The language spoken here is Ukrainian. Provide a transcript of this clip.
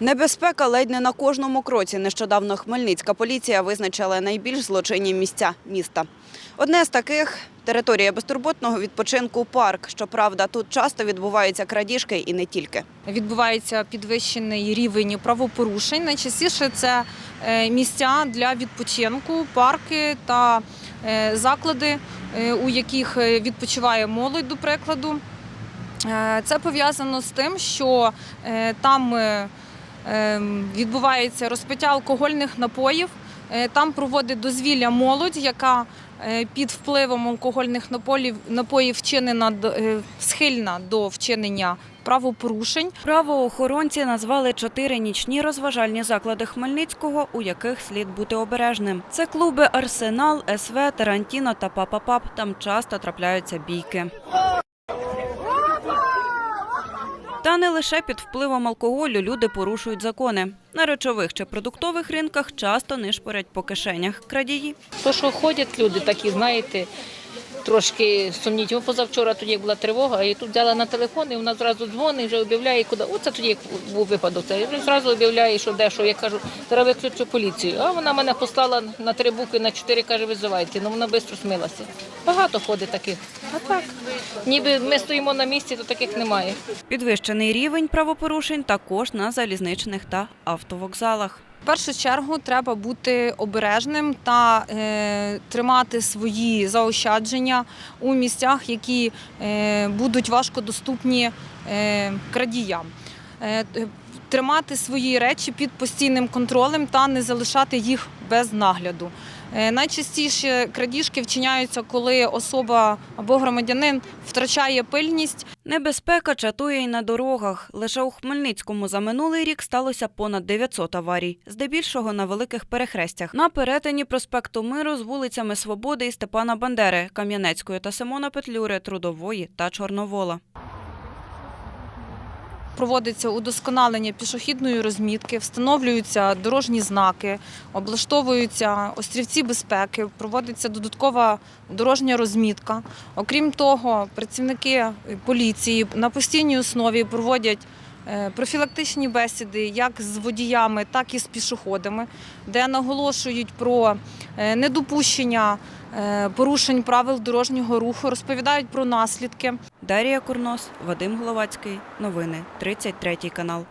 Небезпека ледь не на кожному кроці. Нещодавно Хмельницька поліція визначила найбільш злочинні місця міста. Одне з таких територія безтурботного відпочинку парк. Щоправда, тут часто відбуваються крадіжки і не тільки. відбувається підвищений рівень правопорушень. Найчастіше це е, місця для відпочинку, парки та е, заклади, е, у яких відпочиває молодь, до прикладу. Це пов'язано з тим, що там відбувається розпиття алкогольних напоїв. Е, Там проводить дозвілля молодь, яка е, під впливом алкогольних напоїв, вчинена е, схильна до вчинення правопорушень. Правоохоронці назвали чотири нічні розважальні заклади Хмельницького, у яких слід бути обережним. Це клуби Арсенал, СВ, Тарантіно та Папа-Пап. Там часто трапляються бійки. Та не лише під впливом алкоголю люди порушують закони. На речових чи продуктових ринках часто нишпорять по кишенях крадії. То, що ходять люди такі, знаєте, трошки сумніть. Позавчора тоді була тривога, і тут взяла на телефон, і вона зразу дзвонить, вже об'являє, куди. Оце тоді був випадок. Це вже зразу об'являє, що де, що. Я кажу, зараз виключу поліцію. А вона мене послала на три букви, на чотири, каже, визивайте. Ну вона швидко смилася. Багато ходить таких. А так, ніби ми стоїмо на місці, то таких немає. Підвищений рівень правопорушень також на залізничних та автовокзалах. В першу чергу треба бути обережним та е, тримати свої заощадження у місцях, які е, будуть важкодоступні е, крадіям. Тримати свої речі під постійним контролем та не залишати їх без нагляду. Е, Найчастіше крадіжки вчиняються, коли особа або громадянин втрачає пильність Небезпека чатує й на дорогах. Лише у Хмельницькому за минулий рік сталося понад 900 аварій, здебільшого на великих перехрестях. На перетині проспекту Миру з вулицями Свободи і Степана Бандери, Кам'янецької та Симона Петлюри, Трудової та Чорновола. Проводиться удосконалення пішохідної розмітки, встановлюються дорожні знаки, облаштовуються острівці безпеки, проводиться додаткова дорожня розмітка. Окрім того, працівники поліції на постійній основі проводять профілактичні бесіди як з водіями, так і з пішоходами, де наголошують про е, недопущення е, порушень правил дорожнього руху, розповідають про наслідки. Дарія Курнос, Вадим Головацький. Новини 33 канал.